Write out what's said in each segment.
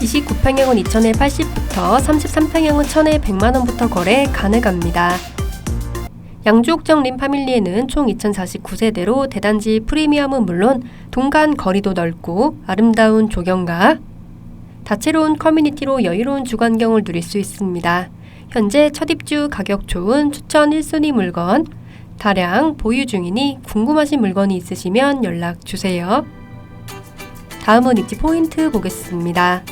29평형은 2천에 80부터 33평형은 1천에 100만원부터 거래 가능합니다. 양주옥정 림파밀리에는 총 2049세대로 대단지 프리미엄은 물론 동간 거리도 넓고 아름다운 조경과 다채로운 커뮤니티로 여유로운 주관경을 누릴 수 있습니다. 현재 첫 입주 가격 좋은 추천 1순위 물건 다량 보유 중이니 궁금하신 물건이 있으시면 연락 주세요. 다음은 입지 포인트 보겠습니다.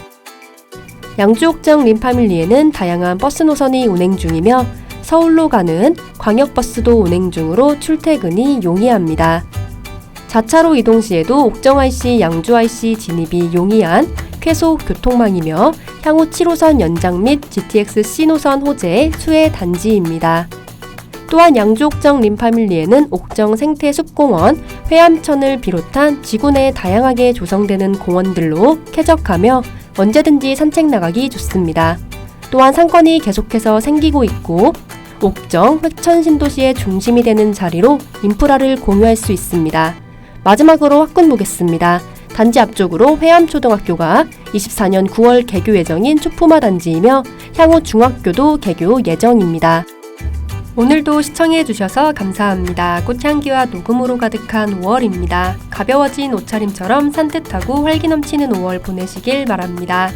양주옥정 림파밀리에는 다양한 버스 노선이 운행 중이며 서울로 가는 광역버스도 운행 중으로 출퇴근이 용이합니다. 자차로 이동 시에도 옥정 IC, 양주 IC 진입이 용이한 쾌속 교통망이며 향후 7호선 연장 및 GTX C 노선 호재 수혜 단지입니다. 또한 양주옥정 림파밀리에는 옥정 생태숲공원, 회암천을 비롯한 지구 내에 다양하게 조성되는 공원들로 쾌적하며 언제든지 산책 나가기 좋습니다. 또한 상권이 계속해서 생기고 있고 옥정, 획천 신도시의 중심이 되는 자리로 인프라를 공유할 수 있습니다. 마지막으로 학군 보겠습니다. 단지 앞쪽으로 회암초등학교가 24년 9월 개교 예정인 초포마 단지이며 향후 중학교도 개교 예정입니다. 오늘도 시청해주셔서 감사합니다. 꽃향기와 녹음으로 가득한 5월입니다. 가벼워진 옷차림처럼 산뜻하고 활기 넘치는 5월 보내시길 바랍니다.